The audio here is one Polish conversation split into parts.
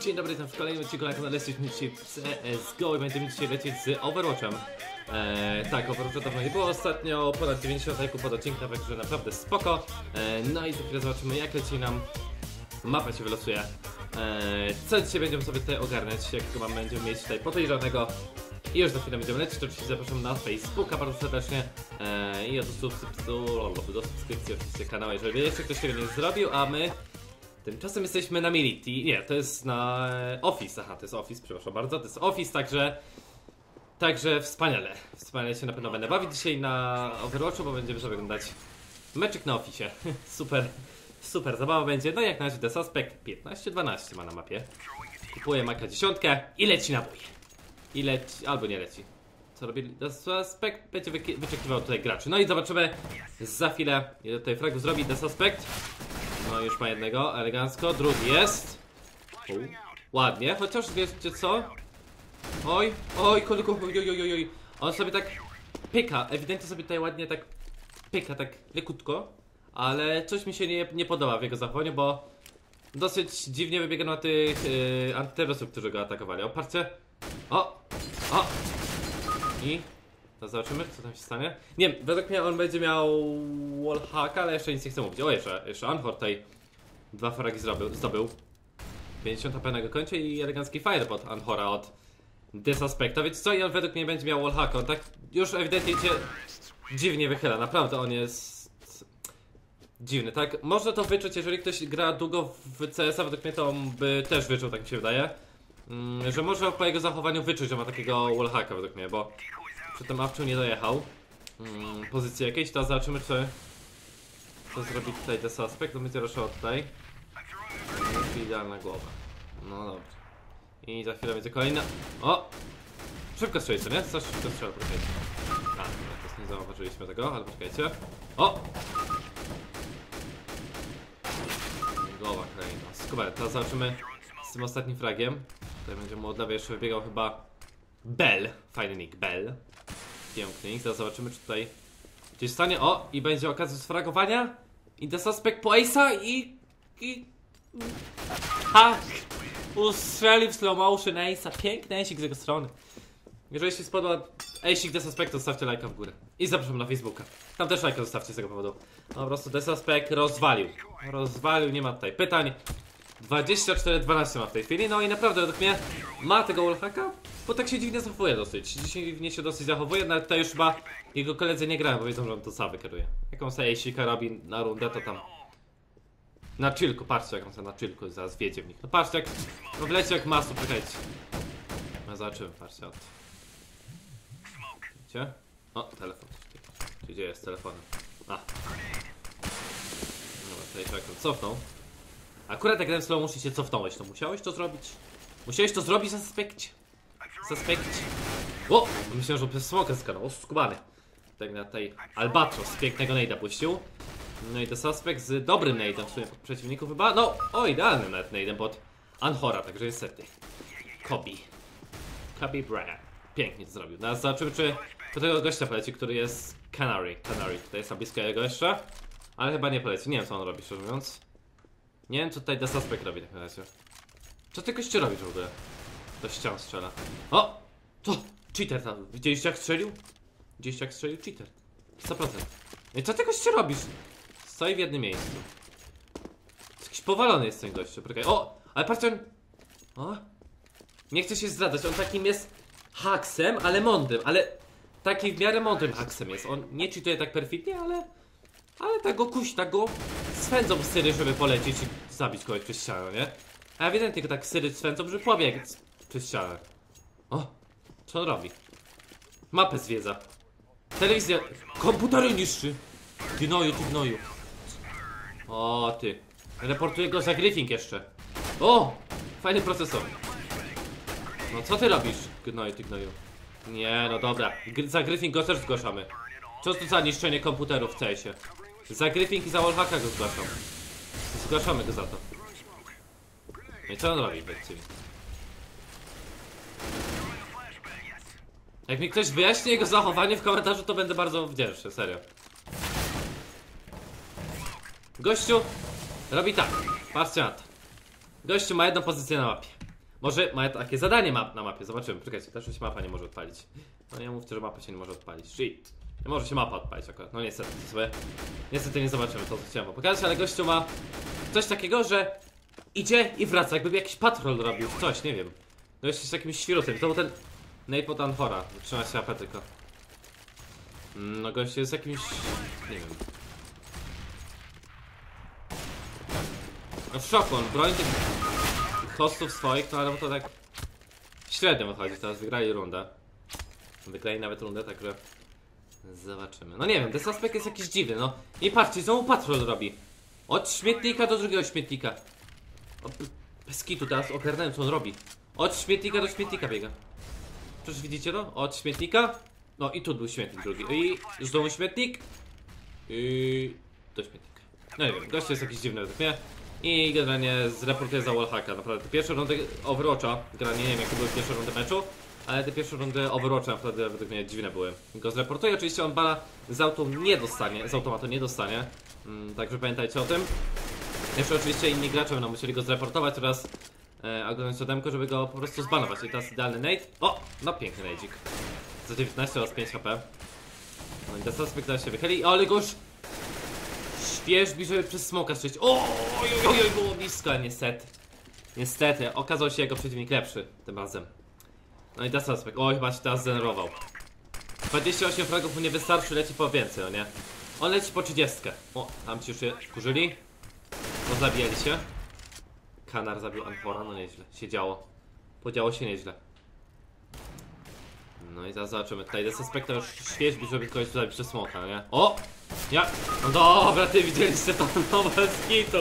Dzień dobry, witam w kolejnym odcinku na kanale jesteśmy dzisiaj w CSGO i będziemy dzisiaj lecieć z Overwatchem. Eee, tak, Overwatcha dawno nie było ostatnio, ponad 90 lajków pod odcinkiem, także naprawdę spoko. Eee, no i za chwilę zobaczymy jak leci nam mapa się wylosuje. Eee, co dzisiaj będziemy sobie tutaj ogarniać, jakiego mam będziemy mieć tutaj podejrzanego. I już za chwilę będziemy lecieć, oczywiście zapraszam na Facebooka bardzo serdecznie eee, i do, subskrypcji, do subskrypcji oczywiście kanału, jeżeli jeszcze ktoś tego nie zrobił, a my Tymczasem jesteśmy na Mility. Nie, to jest na e, Office. Aha, to jest Office, przepraszam bardzo. To jest Office, także. Także wspaniale. Wspaniale się na pewno będę bawić dzisiaj na Overwatchu, bo będziemy sobie oglądać meczyk na Office. super, super zabawa będzie. No jak na razie The Suspect 15-12 ma na mapie. Kupuję Maka 10 i leci na bój. I leci, albo nie leci. Co robi The Suspect? Będzie wyczekiwał tutaj graczy. No i zobaczymy za chwilę, ile tutaj fragu zrobi The Suspect. No już ma jednego, elegancko, drugi jest. U, ładnie, chociaż wiecie co? Oj, oj, kolego, oj, oj, oj, oj. On sobie tak pyka, ewidentnie sobie tutaj ładnie tak pyka, tak lekutko. Ale coś mi się nie, nie podoba w jego zachowaniu, bo dosyć dziwnie wybiega na tych yy, antyterrorystów, którzy go atakowali. O, patrzcie. O, o. I to zobaczymy, co tam się stanie. Nie wiem, według mnie on będzie miał wallhacka, ale jeszcze nic nie chcę mówić. O, jeszcze, jeszcze Anhor tutaj dwa fragi zrobił, zdobył. 50 HP na koncie i elegancki firepot Anhora od Dysaspekta. Więc co, i on według mnie będzie miał wallhacka. On tak już ewidentnie cię dziwnie wychyla. Naprawdę on jest dziwny, tak? Można to wyczuć, jeżeli ktoś gra długo w CS-a, według mnie to on by też wyczuł, tak mi się wydaje. Mm, że można po jego zachowaniu wyczuć, że ma takiego wallhacka według mnie, bo przy tym Awczu nie dojechał? Mm, pozycji jakiejś, to zobaczymy czy co zrobi tutaj The Suspect, to będzie ruszyło tutaj. Idealna głowa. No dobrze. I za chwilę będzie kolejna. O! szybko strzelicie, nie? Coś szybko strzela, poczekajcie. A, teraz nie zauważyliśmy tego, ale poczekajcie. O! głowa kolejna, super, teraz zobaczymy z tym ostatnim fragiem. Tutaj będzie mu od lewej jeszcze wybiegał chyba Bell, fajny nick, Bell Piękny nick, zaraz zobaczymy czy tutaj gdzieś stanie, o i będzie okazja sfragowania. I The Suspect po Ace'a i... i... Tak! Ustrzelił w slow motion Ace'a, piękny Ace'ik z jego strony. Jeżeli się spodoba Ace'ik The Suspect, to zostawcie lajka w górę. I zapraszam na Facebooka. Tam też lajka zostawcie z tego powodu. No, po prostu The Suspect rozwalił. Rozwalił, nie ma tutaj pytań 24-12 ma w tej chwili, no i naprawdę według mnie ma tego wallhacka, bo tak się dziwnie zachowuje dosyć. Dziwnie się dosyć zachowuje, nawet tutaj już chyba jego koledzy nie grają, bo wiedzą, że on to sam wykieruje. Jaką sobie sika robi na rundę, to tam na chillku, patrzcie jak on sobie na chillku zaraz wiedzie w nich. No patrzcie jak, no wleci jak masu, czekajcie. No zobaczymy, patrzcie od. Widzicie? O, telefon. Gdzie jest telefonem? A. Dobra, tutaj czekaj, cofnął. Akurat jak ten slow motion się cofnąłeś, to musiałeś to zrobić? Musiałeś to zrobić, suspekcie? Suspekcie. O! Myślałem, że przez smokę skanął, o skubany. Tak na tej Albatros pięknego nade'a puścił. No i to suspekt z dobrym nade'em w sumie pod przeciwników chyba. No, o idealnym nawet nade'em pod Anhora, także niestety. Kobi. Kobi Bryant. Pięknie to zrobił. Teraz zobaczymy, czy do tego gościa poleci, który jest Canary. Canary, tutaj jest na blisko jego jeszcze. Ale chyba nie poleci, nie wiem co on robi, szczerze mówiąc. Nie wiem co tutaj The Suspect robi tak na razie. Co ty goście robisz w ogóle? Do ścian strzela. O! To! Cheater tam. Widzieliście jak strzelił? Widzieliście jak strzelił? Cheater. 100%. No i co ty goście robisz? Stoi w jednym miejscu. Jakiś powalony jest ten gościu. Poczekaj. O! Ale patrzcie on... O! Nie chcę się zdradzać, on takim jest haksem, ale mądrym, ale takim w miarę mądrym haksem jest. On nie cheatuje tak perfidnie, ale... Ale tak go kusi, tak go swędzą syry, żeby polecieć i zabić kogoś przez ścianę, nie? A ewidentnie tak syry swędzą, żeby pobiegł przez ścianę. O! Co on robi? Mapę zwiedza. Telewizja... Komputery niszczy! Gnoju, ty gnoju. O, ty. Reportuję go za Griffing jeszcze. O! Fajny procesor. No co ty robisz, gnoju, ty gnoju? Nie, no dobra. Gry- Za Griffing go też zgłaszamy. Co to za niszczenie komputerów w CS-ie? Za Griffing i za Wallhacka go zgłaszam. Zgłaszamy go za to. No i co on robi, mi? Jak mi ktoś wyjaśni jego zachowanie w komentarzu, to będę bardzo wdzięczny, serio. Gościu robi tak, patrzcie na to. Gościu ma jedną pozycję na mapie. Może ma takie zadanie map na mapie, zobaczymy. Czekajcie, też się mapa nie może odpalić. No nie mówcie, że mapa się nie może odpalić. Shit. Może się mapa odpalić akurat. No niestety, sobie. Niestety nie zobaczymy to, co chciałem pokazać, ale gościu ma coś takiego, że idzie i wraca, jakby jakiś patrol robił, coś, nie wiem. No jeszcze z jakimś świrutem. To był ten Napot Anfora, 13 AP tylko. Mm, No gość jest jakimś... nie wiem. No w szoku, on broni tych hostów swoich, no ale to tak średnio wychodzi, teraz wygrali rundę. Wygrali nawet rundę, także zobaczymy. No nie wiem, ten suspekt jest jakiś dziwny, no. I patrzcie, znowu patrol robi. Od śmietnika do drugiego śmietnika. O, bez kitu, teraz ogarnąłem co on robi. Od śmietnika do śmietnika biega. Przecież widzicie to? Od śmietnika. No i tu był śmietnik drugi. I znowu śmietnik. I do śmietnika. No nie wiem, gość jest jakiś dziwny według mnie. I generalnie zreportuję za wallhacka. Naprawdę pierwsze rundy Overwatcha, generalnie nie wiem jakie były pierwsze rundy meczu, ale te pierwsze rundy Overwatcha naprawdę według mnie dziwne były. Go zreportuję, oczywiście on bana z nie dostanie, z automatu nie dostanie. Mm, także pamiętajcie o tym. Jeszcze oczywiście inni gracze będą musieli go zreportować oraz e, oglądać żeby go po prostu zbanować. I teraz idealny nade. O! No piękny nade'ik. Za 19 oraz 5 HP. No i suspekt teraz się wychyli, ale goż Świeżbi, żeby przez smoka strzelić. O, oj, oj, oj, było blisko, niestety. Niestety, okazał się jego przeciwnik lepszy tym razem. No i ten suspekt. Oj, chyba się teraz zdenerwował. 28 fragów mu nie wystarczy, leci po więcej, no nie? On leci po 30. O, tam ci już się kurzyli. Pozabijali się. Kanar zabił Anfora, no nieźle. Się działo. Podziało się nieźle. No i zaraz zobaczymy. Tutaj suspekt już świeżbi, żeby kogoś zabić przez smoka, no nie? O! Ja... No dobra, ty widzieliście to nowe skitu.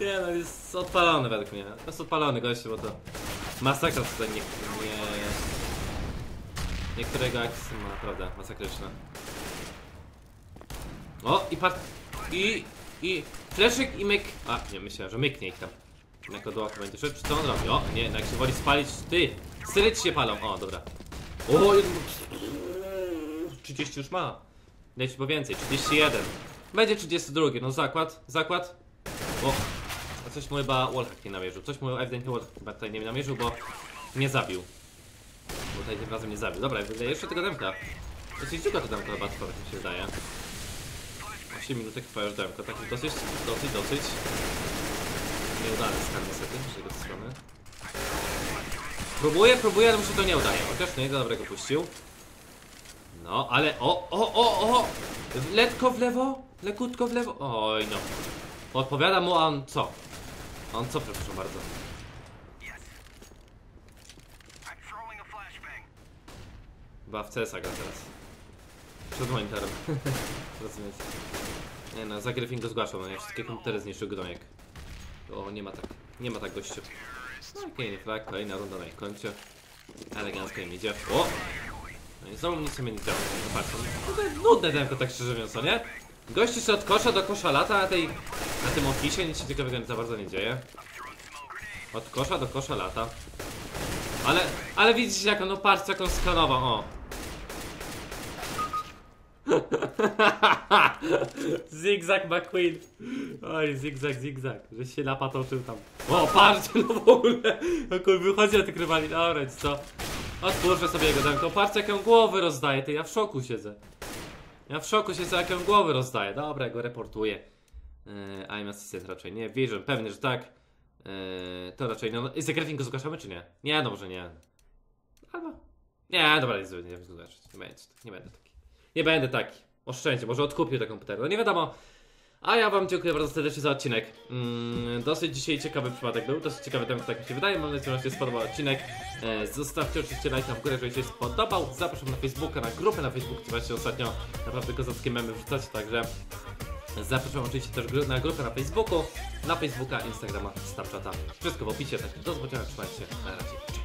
Nie no, jest odpalony według mnie. Jest odpalony gościu, bo to... Masakra tutaj nie... nie... Niektórego akcje ma naprawdę masakryczne. O, i part... I... I... Fleszyk i myk... A, nie, myślałem, że myknie ich tam. Jako do oka będzie szedł. Co on robi? O, nie, jak się woli spalić... Ty! Syry ci się palą. O, dobra. O, jeden... 30 już ma. Leci po więcej, 31. Będzie 32, no zakład, zakład. O, coś mu chyba wallhack nie namierzył. Coś mu ewidentnie wallhack chyba tutaj nie namierzył, bo nie zabił. Bo tutaj tym razem nie zabił. Dobra, jeszcze tego demka. Dosyć długo to demko chyba trwa, tak mi się wydaje. 8 minutek trwa już demko, taki dosyć, dosyć, dosyć. Nieudany skan niestety, z jego strony. Próbuję, próbuję, ale mu się to nie udaje. Chociaż nie, dobrego puścił. No, ale o, o, o, o! Lekko w lewo, lekutko w lewo. Oj no. Odpowiada mu, on co? A On co, przepraszam bardzo? Chyba w CS-a gra teraz. Przed monitorem. Rozumiecie? Nie no, za Griffin go zgłaszał, no nie? Wszystkie komputery zniszczył gnojek. O, nie ma tak. Nie ma tak gościu. No, Okej, flag, kolejna runda na ich koncie. Elegancko im idzie. O! No i znowu nic sobie nie. No patrz, no, to jest nudne tempo, tak szczerze mówiąc, nie? Gościu się od kosza do kosza lata, a tej, na tym ofisie nic się ciekawego za bardzo nie dzieje. Od kosza do kosza lata. Ale, ale widzicie jak on, no patrzcie jak on skanował, o. Zigzag McQueen. Oj, zigzag, zigzag. Że się napatoczył tam. O, patrzcie, no w ogóle. Jak on wychodzi na tych rywali. Dobra, co? Otwórzę sobie jego demko. Patrzcie, jak ją głowy rozdaje. Ty, ja w szoku siedzę. Ja w szoku siedzę, jak ją głowy rozdaje. Dobra, ja go reportuję. Yy, I'm assistant raczej nie. Vision, pewnie, że tak. Yy, to raczej no. Jest go zgłaszamy, czy nie? Nie, no może nie. Albo. Nie, dobra, nie, nie, zgłaszać. nie będę, nie będę taki. Nie będę taki. Oszczędźcie, może odkupię te komputery. No nie wiadomo. A ja wam dziękuję bardzo serdecznie za odcinek. Mm, dosyć dzisiaj ciekawy przypadek był, dosyć ciekawy temat, tak mi się wydaje. Mam nadzieję, że się spodobał odcinek. E, zostawcie oczywiście lajka w górę, jeżeli się spodobał. Zapraszam na Facebooka, na grupę na Facebooku, gdzie właśnie ostatnio naprawdę kozackie memy wrzucacie, także zapraszam oczywiście też na grupę na Facebooku, na Facebooka, Instagrama, Snapchata. Wszystko w opisie, tak do zobaczenia, trzymajcie się, na razie.